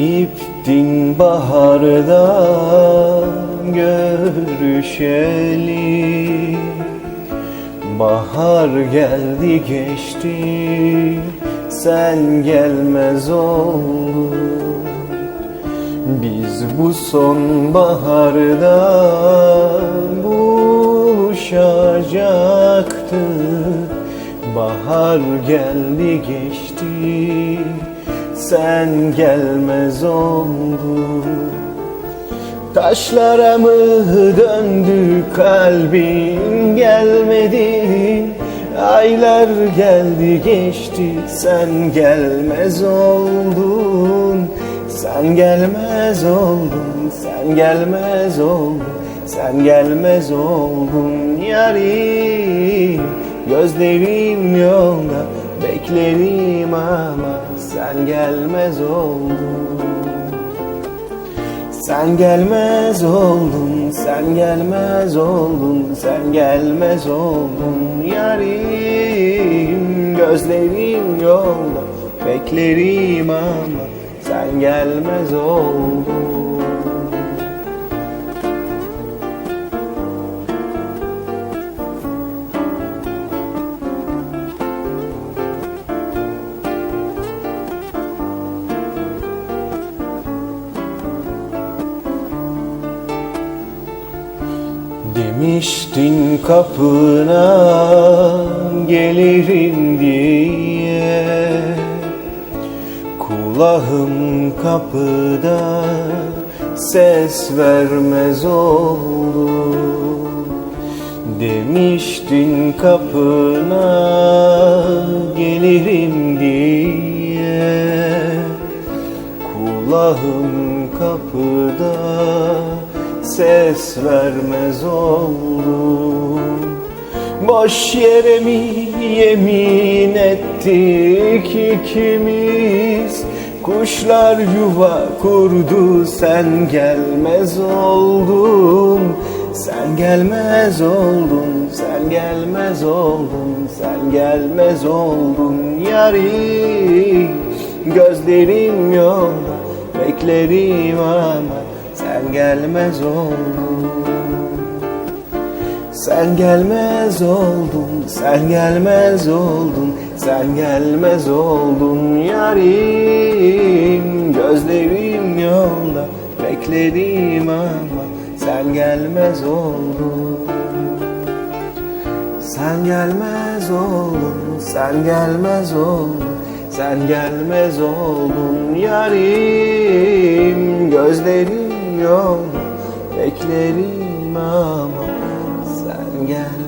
Gittin baharda görüşeli. Bahar geldi geçti sen gelmez oldun. Biz bu sonbaharda buluşacaktık. Bahar geldi geçti sen gelmez oldun. Taşlara mı döndü kalbin gelmedin Aylar geldi geçti sen gelmez oldun. Sen gelmez oldun sen gelmez oldun Sen gelmez oldun yarim. Gözlerim yolda beklerim ama Sen gelmez oldun. Sen gelmez oldun, sen gelmez oldun, sen gelmez oldun. Yarim Gözlerim yolda, beklerim ama sen gelmez oldun Demiştin kapına gelirim diye. Kulağım kapıda ses vermez oldu. Demiştin kapına gelirim diye. Kulağım kapıda ses vermez oldu Boş yere mi yemin ettik ikimiz. Kuşlar yuva kurdu sen gelmez oldun. Sen gelmez oldun, sen gelmez oldun Sen gelmez oldun yarim Gözlerim yolda beklerim ama gelmez oldun Sen gelmez oldun, sen gelmez oldun Sen gelmez oldun yarim. Gözlerim yolda bekledim ama Sen gelmez oldun. Sen gelmez oldun, sen gelmez oldun Sen gelmez oldun yarim. Gözlerim yolda beklerim ama Sen oldun